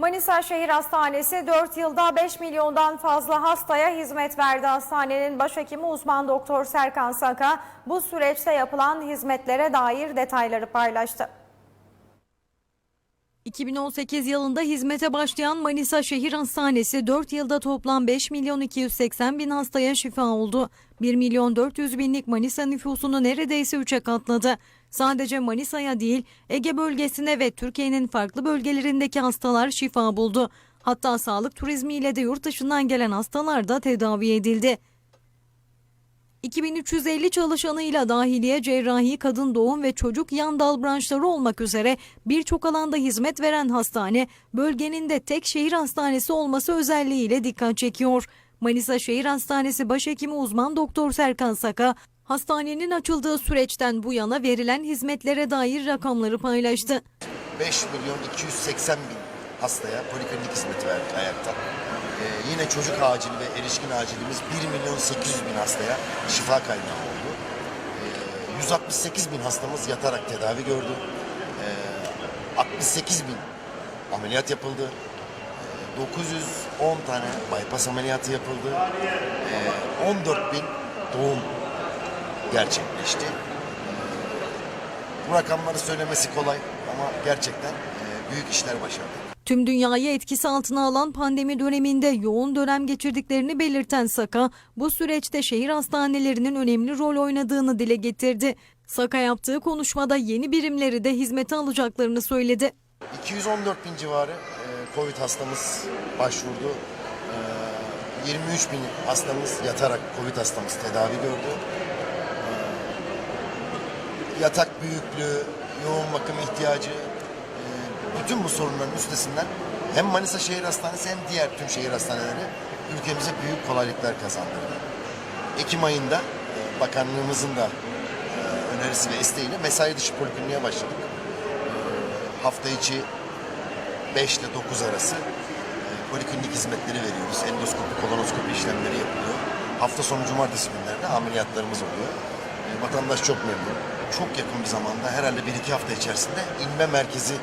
Manisa Şehir Hastanesi 4 yılda 5 milyondan fazla hastaya hizmet verdi. Hastanenin başhekimi uzman doktor Serkan Saka bu süreçte yapılan hizmetlere dair detayları paylaştı. 2018 yılında hizmete başlayan Manisa Şehir Hastanesi 4 yılda toplam 5 milyon 280 bin hastaya şifa oldu. 1 milyon 400 binlik Manisa nüfusunu neredeyse 3'e katladı. Sadece Manisa'ya değil Ege bölgesine ve Türkiye'nin farklı bölgelerindeki hastalar şifa buldu. Hatta sağlık turizmiyle de yurt dışından gelen hastalar da tedavi edildi. 2350 çalışanıyla dahiliye, cerrahi, kadın doğum ve çocuk yan dal branşları olmak üzere birçok alanda hizmet veren hastane, bölgenin de tek şehir hastanesi olması özelliğiyle dikkat çekiyor. Manisa Şehir Hastanesi Başhekimi uzman doktor Serkan Saka, hastanenin açıldığı süreçten bu yana verilen hizmetlere dair rakamları paylaştı. 5 milyon 280 bin hastaya poliklinik hizmeti verdik ayakta. Ee, yine çocuk acili ve erişkin acilimiz 1 milyon 800 bin hastaya şifa kaynağı oldu. Ee, 168 bin hastamız yatarak tedavi gördü. Ee, 68 bin ameliyat yapıldı. Ee, 910 tane bypass ameliyatı yapıldı. Ee, 14 bin doğum gerçekleşti. Bu rakamları söylemesi kolay ama gerçekten e, büyük işler başardık. Tüm dünyayı etkisi altına alan pandemi döneminde yoğun dönem geçirdiklerini belirten Saka, bu süreçte şehir hastanelerinin önemli rol oynadığını dile getirdi. Saka yaptığı konuşmada yeni birimleri de hizmete alacaklarını söyledi. 214 bin civarı e, Covid hastamız başvurdu. E, 23 bin hastamız yatarak Covid hastamız tedavi gördü. E, yatak büyüklüğü, yoğun bakım ihtiyacı, e, bütün bu sorunların üstesinden hem Manisa Şehir Hastanesi hem diğer tüm şehir hastaneleri ülkemize büyük kolaylıklar kazandırdı. Ekim ayında e, bakanlığımızın da e, önerisi ve isteğiyle mesai dışı polikliniğe başladık. E, hafta içi 5 ile 9 arası poliklinik hizmetleri veriyoruz. Endoskopi, kolonoskopi işlemleri yapılıyor. Hafta sonu cumartesi günleri de ameliyatlarımız oluyor. Vatandaş çok memnun. Çok yakın bir zamanda herhalde 1-2 hafta içerisinde inme merkezi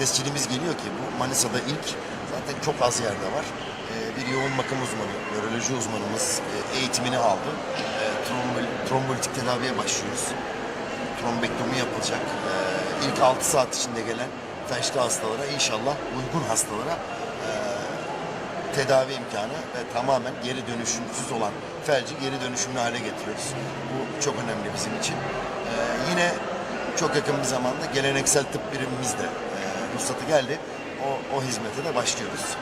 tescilimiz geliyor ki bu Manisa'da ilk zaten çok az yerde var. E, bir yoğun bakım uzmanı, nöroloji uzmanımız e, eğitimini aldı. E, trombol- trombolitik tedaviye başlıyoruz trombektomi yapılacak. Ee, ilk 6 saat içinde gelen felçli hastalara inşallah uygun hastalara e, tedavi imkanı ve tamamen geri dönüşümsüz olan felci geri dönüşümlü hale getiriyoruz. Bu çok önemli bizim için. Ee, yine çok yakın bir zamanda geleneksel tıp birimimiz de e, ruhsatı geldi. O, o hizmete de başlıyoruz.